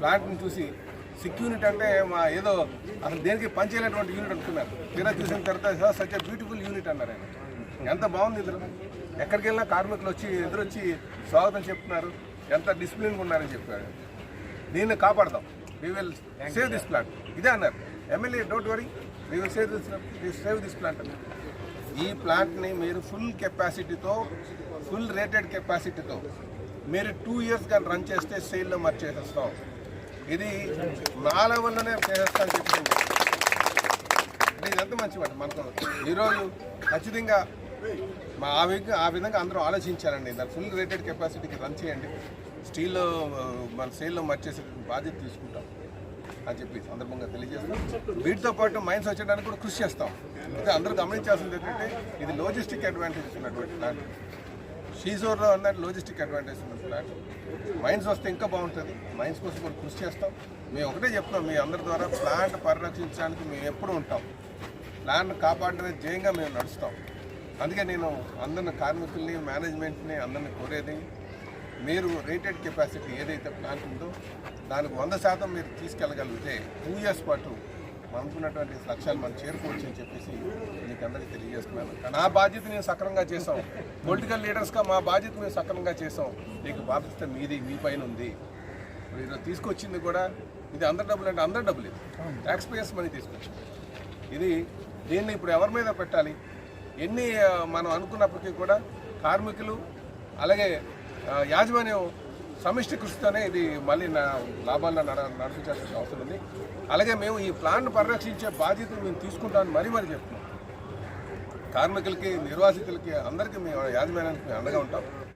ప్లాంట్ని చూసి sick unit అంటే మా ఏదో అసలు దేనికి పనిచేయనటువంటి యూనిట్ అనుకున్నారు. తీరా చూసిన తర్వాత సచ్ బ్యూటిఫుల్ యూనిట్ అన్నారు ఆయన. ఎంత బాగుంది ఇందులో? ఎక్కడికి వెళ్ళినా కార్మికులు వచ్చి ఎదురొచ్చి స్వాగతం చెప్తున్నారు. ఎంత డిసిప్లిన్గా ఉన్నారని చెప్పారు. దీన్ని కాపాడదాం. We will save this plant ఇదే అన్నారు. MLA don't worry we will save this save this plant అన్నారు. ఈ ప్లాంట్ని మీరు ఫుల్ కెపాసిటీతో ఫుల్ రేటెడ్ కెపాసిటీతో మీరు టూ ఇయర్స్ కానీ రన్ చేస్తే సేల్లో మర్చేసేస్తాం ఇది నా లెవెల్లోనే చేస్తాను చెప్పింది అంటే ఇదంతా మంచి మాట మనకు ఈరోజు ఖచ్చితంగా మా ఆ విధంగా ఆ విధంగా అందరూ ఆలోచించారండి దాని ఫుల్ రేటెడ్ కెపాసిటీకి రన్ చేయండి. స్టీల్లో మన సేల్లో మర్చేసే బాధ్యత తీసుకుంటాం అని చెప్పి సందర్భంగా తెలియజేస్తాం వీటితో పాటు మైన్స్ వచ్చేయడానికి కూడా కృషి చేస్తాం. అయితే అందరూ గమనించాల్సింది ఏంటంటే ఇది లాజిస్టిక్ అడ్వాంటేజ్ ఉన్నటువంటి దాంట్లో షీజోర్లో ఉన్నట్టు లోజిస్టిక్ అడ్వాంటేజ్ ఉన్న ఫ్లాట్ మైన్స్ వస్తే ఇంకా బాగుంటుంది. మైన్స్ కోసం కూడా కృషి చేస్తాం. మేము ఒకటే చెప్తున్నాం మీ అందరి ద్వారా ప్లాంట్ పరిరక్షించడానికి మేము ఎప్పుడు ఉంటాం. ప్లాంట్ కాపాడమే జయంగా మేము నడుస్తాం. అందుకే నేను అందరిని కార్మికుల్ని మేనేజ్మెంట్ని అందరిని కోరేది మీరు రేటెడ్ కెపాసిటీ ఏదైతే ప్లాంట్ ఉందో దానికి వంద శాతం మీరు తీసుకెళ్ళగలిగితే టూ ఇయర్స్ పాటు మనం లక్ష్యాలు మనం చేరుకోవచ్చు అని చెప్పేసి మీకు అందరికీ తెలియజేస్తున్నాను నా బాధ్యత నేను సక్రమంగా చేసాం పొలిటికల్ లీడర్స్గా మా బాధ్యత మేము సక్రమంగా చేసాం మీకు బాధ్యత మీది మీ పైన ఉంది. ఇప్పుడు ఈరోజు తీసుకొచ్చింది కూడా ఇది అందరి డబ్బులు అంటే అందరి డబ్బులు. ఇది ట్యాక్స్ పేయర్స్ మనీ తీసుకొచ్చింది. ఇది దీన్ని ఇప్పుడు ఎవరి మీద పెట్టాలి? ఎన్ని మనం అనుకున్నప్పటికీ కూడా కార్మికులు అలాగే యాజమాన్యం సమిష్టి కృషితోనే ఇది మళ్ళీ నా లాభాలను నడ నడిపించాల్సిన అవసరం ఉంది. అలాగే మేము ఈ ప్లాంట్ పరిరక్షించే బాధ్యత మేము తీసుకుంటామని మరీ మరీ చెప్తున్నాం. కార్మికులకి నిర్వాసితులకి అందరికీ మేము యాజమాన్యానికి మేము అండగా ఉంటాం.